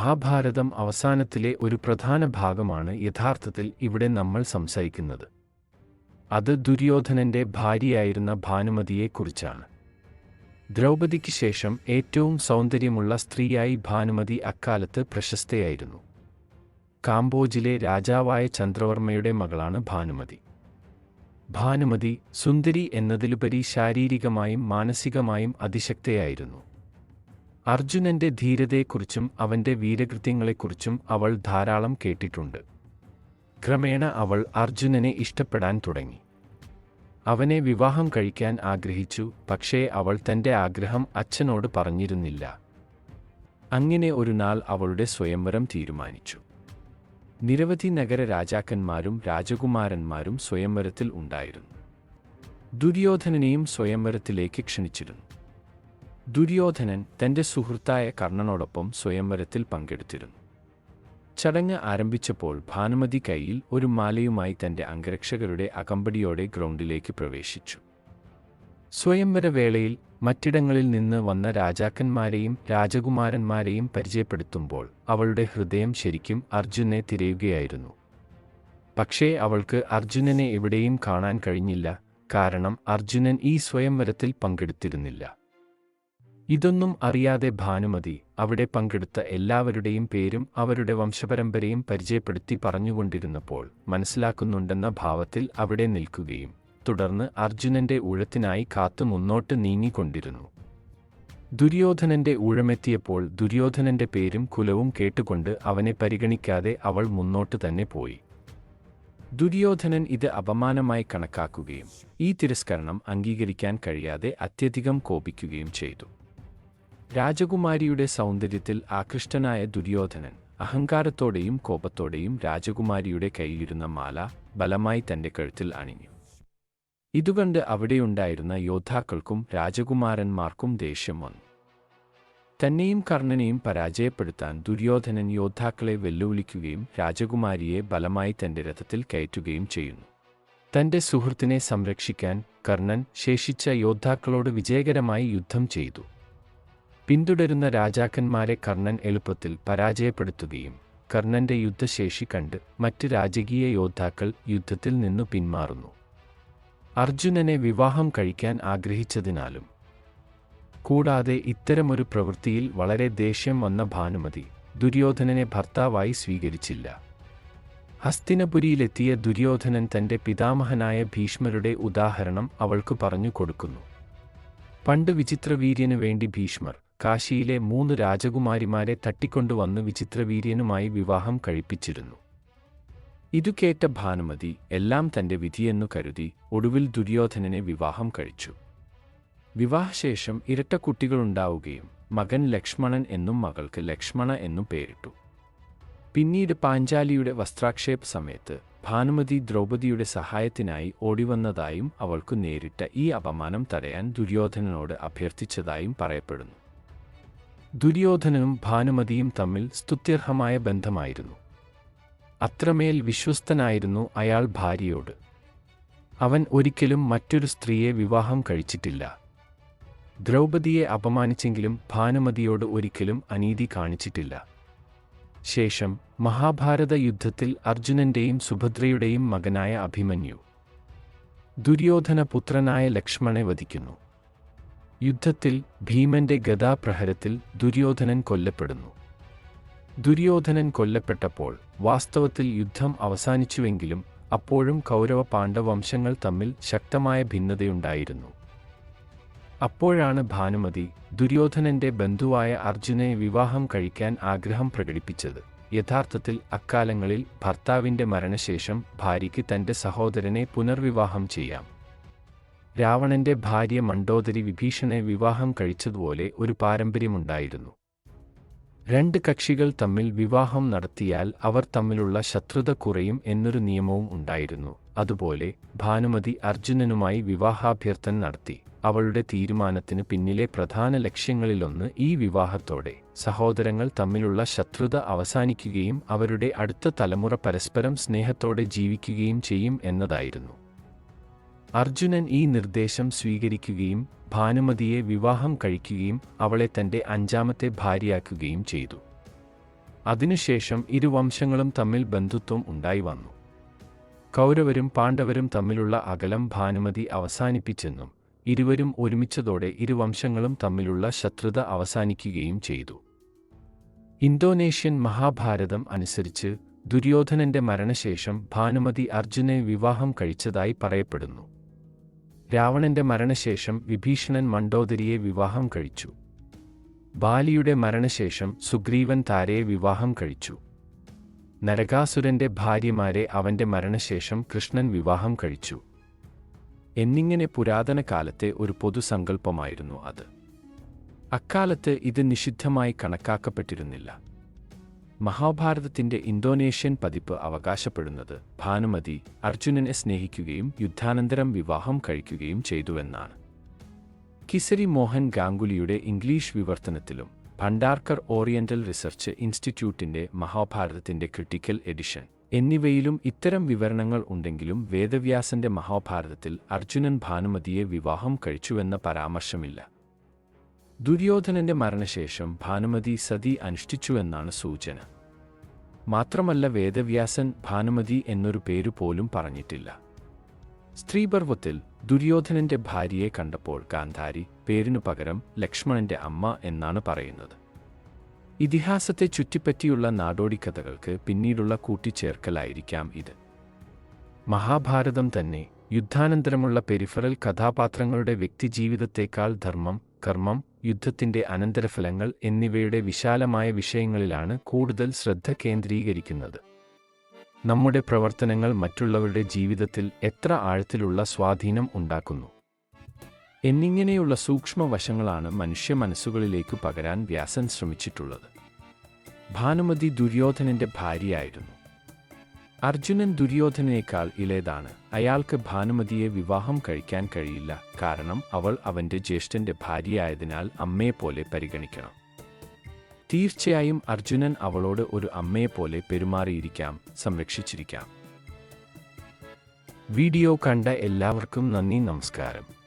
മഹാഭാരതം അവസാനത്തിലെ ഒരു പ്രധാന ഭാഗമാണ് യഥാർത്ഥത്തിൽ ഇവിടെ നമ്മൾ സംസാരിക്കുന്നത്. അത് ദുര്യോധനന്റെ ഭാര്യയായിരുന്ന ഭാനുമതിയെക്കുറിച്ചാണ്. ദ്രൗപദിക്ക് ശേഷം ഏറ്റവും സൗന്ദര്യമുള്ള സ്ത്രീയായി ഭാനുമതി അക്കാലത്ത് പ്രശസ്തയായിരുന്നു. കാംബോജിലെ രാജാവായ ചന്ദ്രവർമ്മയുടെ മകളാണ് ഭാനുമതി. ഭാനുമതി സുന്ദരി എന്നതിലുപരി ശാരീരികമായും മാനസികമായും അതിശക്തയായിരുന്നു. അർജുനന്റെ ധീരതയെക്കുറിച്ചും അവന്റെ വീരകൃത്യങ്ങളെക്കുറിച്ചും അവൾ ധാരാളം കേട്ടിട്ടുണ്ട്. ക്രമേണ അവൾ അർജുനനെ ഇഷ്ടപ്പെടാൻ തുടങ്ങി. അവനെ വിവാഹം കഴിക്കാൻ ആഗ്രഹിച്ചു പക്ഷേ അവൾ തന്റെ ആഗ്രഹം അച്ഛനോട് പറഞ്ഞിരുന്നില്ല. അങ്ങനെ ഒരു നാൾ അവളുടെ സ്വയംവരം തീരുമാനിച്ചു. നിരവധി നഗര രാജാക്കന്മാരും രാജകുമാരന്മാരും സ്വയംവരത്തിൽ ഉണ്ടായിരുന്നു. ദുര്യോധനനെയും സ്വയംവരത്തിലേക്ക് ക്ഷണിച്ചിരുന്നു. ദുര്യോധനൻ തന്റെ സുഹൃത്തായ കർണനോടൊപ്പം സ്വയംവരത്തിൽ പങ്കെടുത്തിരുന്നു. ചടങ്ങ് ആരംഭിച്ചപ്പോൾ ഭാനുമതി കയ്യിൽ ഒരു മാലയുമായി തന്റെ അംഗരക്ഷകരുടെ അകമ്പടിയോടെ ഗ്രൗണ്ടിലേക്ക് പ്രവേശിച്ചു. സ്വയംവര വേളയിൽ മറ്റിടങ്ങളിൽ നിന്ന് വന്ന രാജാക്കന്മാരെയും രാജകുമാരന്മാരെയും പരിചയപ്പെടുത്തുമ്പോൾ അവളുടെ ഹൃദയം ശരിക്കും അർജുനെ തിരയുകയായിരുന്നു. പക്ഷേ അവൾക്ക് അർജുനനെ എവിടെയും കാണാൻ കഴിഞ്ഞില്ല കാരണം അർജുനൻ ഈ സ്വയംവരത്തിൽ പങ്കെടുത്തിരുന്നില്ല. ഇതൊന്നും അറിയാതെ ഭാനുമതി അവിടെ പങ്കെടുത്ത എല്ലാവരുടെയും പേരും അവരുടെ വംശപരമ്പരയും പരിചയപ്പെടുത്തി പറഞ്ഞുകൊണ്ടിരുന്നപ്പോൾ മനസ്സിലാക്കുന്നുണ്ടെന്ന ഭാവത്തിൽ അവിടെ നിൽക്കുകയും തുടർന്ന് അർജുനന്റെ ഊഴത്തിനായി കാത്തു മുന്നോട്ട് നീങ്ങിക്കൊണ്ടിരുന്നു. ദുര്യോധനന്റെ ഊഴമെത്തിയപ്പോൾ ദുര്യോധനന്റെ പേരും കുലവും കേട്ടുകൊണ്ട് അവനെ പരിഗണിക്കാതെ അവൾ മുന്നോട്ട് തന്നെ പോയി. ദുര്യോധനൻ ഇത് അപമാനമായി കണക്കാക്കുകയും ഈ തിരസ്കരണം അംഗീകരിക്കാൻ കഴിയാതെ അത്യധികം കോപിക്കുകയും ചെയ്തു. രാജകുമാരിയുടെ സൗന്ദര്യത്തിൽ ആകൃഷ്ടനായ ദുര്യോധനൻ അഹങ്കാരത്തോടെയും കോപത്തോടെയും രാജകുമാരിയുടെ കയ്യിലിരുന്ന മാല ബലമായി തന്റെ കഴുത്തിൽ അണിഞ്ഞു. ഇതുകണ്ട് അവിടെയുണ്ടായിരുന്ന യോദ്ധാക്കൾക്കും രാജകുമാരന്മാർക്കും ദേഷ്യം വന്നു. തന്നെയും കർണനെയും പരാജയപ്പെടുത്താൻ ദുര്യോധനൻ യോദ്ധാക്കളെ വെല്ലുവിളിക്കുകയും രാജകുമാരിയെ ബലമായി തന്റെ രഥത്തിൽ കയറ്റുകയും ചെയ്യുന്നു. തന്റെ സുഹൃത്തിനെ സംരക്ഷിക്കാൻ കർണൻ ശേഷിച്ച യോദ്ധാക്കളോട് വിജയകരമായി യുദ്ധം ചെയ്തു. പിന്തുടരുന്ന രാജാക്കന്മാരെ കർണൻ എളുപ്പത്തിൽ പരാജയപ്പെടുത്തുകയും കർണന്റെ യുദ്ധശേഷി കണ്ട് മറ്റ് രാജകീയ യോദ്ധാക്കൾ യുദ്ധത്തിൽ നിന്നു പിന്മാറുന്നു. അർജുനനെ വിവാഹം കഴിക്കാൻ ആഗ്രഹിച്ചതിനാലും കൂടാതെ ഇത്തരമൊരു പ്രവൃത്തിയിൽ വളരെ ദേഷ്യം വന്ന ഭാനുമതി ദുര്യോധനനെ ഭർത്താവായി സ്വീകരിച്ചില്ല. ഹസ്തിനപുരിയിലെത്തിയ ദുര്യോധനൻ തന്റെ പിതാമഹനായ ഭീഷ്മരുടെ ഉദാഹരണം അവൾക്ക് പറഞ്ഞു കൊടുക്കുന്നു. പണ്ട് വിചിത്രവീര്യനു വേണ്ടി ഭീഷ്മർ കാശിയിലെ മൂന്ന് രാജകുമാരിമാരെ തട്ടിക്കൊണ്ടുവന്ന് വിചിത്രവീര്യനുമായി വിവാഹം കഴിപ്പിച്ചിരുന്നു. ഇതു കേട്ട ഭാനുമതി എല്ലാം തന്റെ വിധിയെന്നു കരുതി ഒടുവിൽ ദുര്യോധനനെ വിവാഹം കഴിച്ചു. വിവാഹശേഷം ഇരട്ട കുട്ടികളുണ്ടാവുകയും മകൻ ലക്ഷ്മണൻ എന്നും മകൾക്ക് ലക്ഷ്മണ എന്നും പേരിട്ടു. പിന്നീട് പാഞ്ചാലിയുടെ വസ്ത്രാക്ഷേപ സമയത്ത് ഭാനുമതി ദ്രൗപദിയുടെ സഹായത്തിനായി ഓടിവന്നതായും അവൾക്കു നേരിട്ട ഈ അപമാനം തടയാൻ ദുര്യോധനനോട് അഭ്യർത്ഥിച്ചതായും പറയപ്പെടുന്നു. ദുര്യോധനനും ഭാനുമതിയും തമ്മിൽ സ്തുത്യർഹമായ ബന്ധമായിരുന്നു. അത്രമേൽ വിശ്വസ്തനായിരുന്നു അയാൾ ഭാര്യയോട്. അവൻ ഒരിക്കലും മറ്റൊരു സ്ത്രീയെ വിവാഹം കഴിച്ചിട്ടില്ല. ദ്രൗപദിയെ അപമാനിച്ചെങ്കിലും ഭാനുമതിയോട് ഒരിക്കലും അനീതി കാണിച്ചിട്ടില്ല. ശേഷം മഹാഭാരത യുദ്ധത്തിൽ അർജുനന്റെയും സുഭദ്രയുടെയും മകനായ അഭിമന്യു. ദുര്യോധന പുത്രനായ ലക്ഷ്മണെ വധിക്കുന്നു. യുദ്ധത്തിൽ ഭീമന്റെ ഗദാപ്രഹരത്തിൽ ദുര്യോധനൻ കൊല്ലപ്പെടുന്നു. ദുര്യോധനൻ കൊല്ലപ്പെട്ടപ്പോൾ വാസ്തവത്തിൽ യുദ്ധം അവസാനിച്ചുവെങ്കിലും അപ്പോഴും കൗരവ പാണ്ഡവംശങ്ങൾ തമ്മിൽ ശക്തമായ ഭിന്നതയുണ്ടായിരുന്നു. അപ്പോഴാണ് ഭാനുമതി ദുര്യോധനന്റെ ബന്ധുവായ അർജുനെ വിവാഹം കഴിക്കാൻ ആഗ്രഹം പ്രകടിപ്പിച്ചത്. യഥാർത്ഥത്തിൽ അക്കാലങ്ങളിൽ ഭർത്താവിന്റെ മരണശേഷം ഭാര്യയ്ക്ക് തന്റെ സഹോദരനെ പുനർവിവാഹം ചെയ്യാം. രാവണന്റെ ഭാര്യ മണ്ഡോദരി വിഭീഷണെ വിവാഹം കഴിച്ചതുപോലെ ഒരു പാരമ്പര്യമുണ്ടായിരുന്നു. രണ്ട് കക്ഷികൾ തമ്മിൽ വിവാഹം നടത്തിയാൽ അവർ തമ്മിലുള്ള ശത്രുത കുറയും എന്നൊരു നിയമവും ഉണ്ടായിരുന്നു. അതുപോലെ ഭാനുമതി അർജുനനുമായി വിവാഹാഭ്യർത്ഥന നടത്തി. അവളുടെ തീരുമാനത്തിന് പിന്നിലെ പ്രധാന ലക്ഷ്യങ്ങളിലൊന്ന് ഈ വിവാഹത്തോടെ. സഹോദരങ്ങൾ തമ്മിലുള്ള ശത്രുത അവസാനിക്കുകയും അവരുടെ അടുത്ത തലമുറ പരസ്പരം സ്നേഹത്തോടെ ജീവിക്കുകയും ചെയ്യും എന്നതായിരുന്നു. അർജുനൻ ഈ നിർദ്ദേശം സ്വീകരിക്കുകയും ഭാനുമതിയെ വിവാഹം കഴിക്കുകയും അവളെ തന്റെ അഞ്ചാമത്തെ ഭാര്യയാക്കുകയും ചെയ്തു. അതിനുശേഷം ഇരുവംശങ്ങളും തമ്മിൽ ബന്ധുത്വം ഉണ്ടായി വന്നു. കൗരവരും പാണ്ഡവരും തമ്മിലുള്ള അകലം ഭാനുമതി അവസാനിപ്പിച്ചെന്നും ഇരുവരും ഒരുമിച്ചതോടെ ഇരുവംശങ്ങളും തമ്മിലുള്ള ശത്രുത അവസാനിക്കുകയും ചെയ്തു. ഇന്തോനേഷ്യൻ മഹാഭാരതം അനുസരിച്ച് ദുര്യോധനന്റെ മരണശേഷം ഭാനുമതി അർജുനെ വിവാഹം കഴിച്ചതായി പറയപ്പെടുന്നു. രാവണന്റെ മരണശേഷം വിഭീഷണൻ മണ്ഡോദരിയെ വിവാഹം കഴിച്ചു. ബാലിയുടെ മരണശേഷം സുഗ്രീവൻ താരയെ വിവാഹം കഴിച്ചു. നരകാസുരന്റെ ഭാര്യമാരെ അവന്റെ മരണശേഷം കൃഷ്ണൻ വിവാഹം കഴിച്ചു. എന്നിങ്ങനെ പുരാതന കാലത്തെ ഒരു പൊതുസങ്കല്പമായിരുന്നു അത്. അക്കാലത്ത് ഇത് നിഷിദ്ധമായി കണക്കാക്കപ്പെട്ടിരുന്നില്ല. മഹാഭാരതത്തിന്റെ ഇന്തോനേഷ്യൻ പതിപ്പ് അവകാശപ്പെടുന്നത് ഭാനുമതി അർജുനനെ സ്നേഹിക്കുകയും യുദ്ധാനന്തരം വിവാഹം കഴിക്കുകയും ചെയ്തുവെന്നാണ്. കിസരി മോഹൻ ഗാംഗുലിയുടെ ഇംഗ്ലീഷ് വിവർത്തനത്തിലും ഭണ്ഡാർക്കർ ഓറിയന്റൽ റിസർച്ച് ഇൻസ്റ്റിറ്റ്യൂട്ടിന്റെ മഹാഭാരതത്തിന്റെ ക്രിട്ടിക്കൽ എഡിഷൻ എന്നിവയിലും ഇത്തരം വിവരണങ്ങൾ ഉണ്ടെങ്കിലും വേദവ്യാസന്റെ മഹാഭാരതത്തിൽ അർജുനൻ ഭാനുമതിയെ വിവാഹം കഴിച്ചുവെന്ന പരാമർശമില്ല. ദുര്യോധനന്റെ മരണശേഷം ഭാനുമതി സതി അനുഷ്ഠിച്ചുവെന്നാണ് സൂചന. മാത്രമല്ല വേദവ്യാസൻ ഭാനുമതി എന്നൊരു പേരു പോലും പറഞ്ഞിട്ടില്ല. സ്ത്രീപർവത്തിൽ ദുര്യോധനന്റെ ഭാര്യയെ കണ്ടപ്പോൾ ഗാന്ധാരി പേരിനു പകരം ലക്ഷ്മണന്റെ അമ്മ എന്നാണ് പറയുന്നത്. ഇതിഹാസത്തെ ചുറ്റിപ്പറ്റിയുള്ള നാടോടിക്കഥകൾക്ക് പിന്നീടുള്ള കൂട്ടിച്ചേർക്കലായിരിക്കാം ഇത്. മഹാഭാരതം തന്നെ യുദ്ധാനന്തരമുള്ള പെരിഫറൽ കഥാപാത്രങ്ങളുടെ വ്യക്തിജീവിതത്തേക്കാൾ ധർമ്മം കർമ്മം യുദ്ധത്തിന്റെ അനന്തരഫലങ്ങൾ എന്നിവയുടെ വിശാലമായ വിഷയങ്ങളിലാണ് കൂടുതൽ ശ്രദ്ധ കേന്ദ്രീകരിക്കുന്നത്. നമ്മുടെ പ്രവർത്തനങ്ങൾ മറ്റുള്ളവരുടെ ജീവിതത്തിൽ എത്ര ആഴത്തിലുള്ള സ്വാധീനം ഉണ്ടാക്കുന്നു. എന്നിങ്ങനെയുള്ള സൂക്ഷ്മ വശങ്ങളാണ് മനുഷ്യ മനസ്സുകളിലേക്ക് പകരാൻ വ്യാസൻ ശ്രമിച്ചിട്ടുള്ളത്. ഭാനുമതി ദുര്യോധനന്റെ ഭാര്യയായിരുന്നു. അർജുനൻ ദുര്യോധനേക്കാൾ ഇളയതാണ്. അയാൾക്ക് ഭാനുമതിയെ വിവാഹം കഴിക്കാൻ കഴിയില്ല. കാരണം അവൾ അവന്റെ ജ്യേഷ്ഠന്റെ ഭാര്യയായതിനാൽ അമ്മയെപ്പോലെ പരിഗണിക്കണം. തീർച്ചയായും അർജുനൻ അവളോട് ഒരു അമ്മയെപ്പോലെ പെരുമാറിയിരിക്കാം സംരക്ഷിച്ചിരിക്കാം. വീഡിയോ കണ്ട എല്ലാവർക്കും നന്ദി നമസ്കാരം.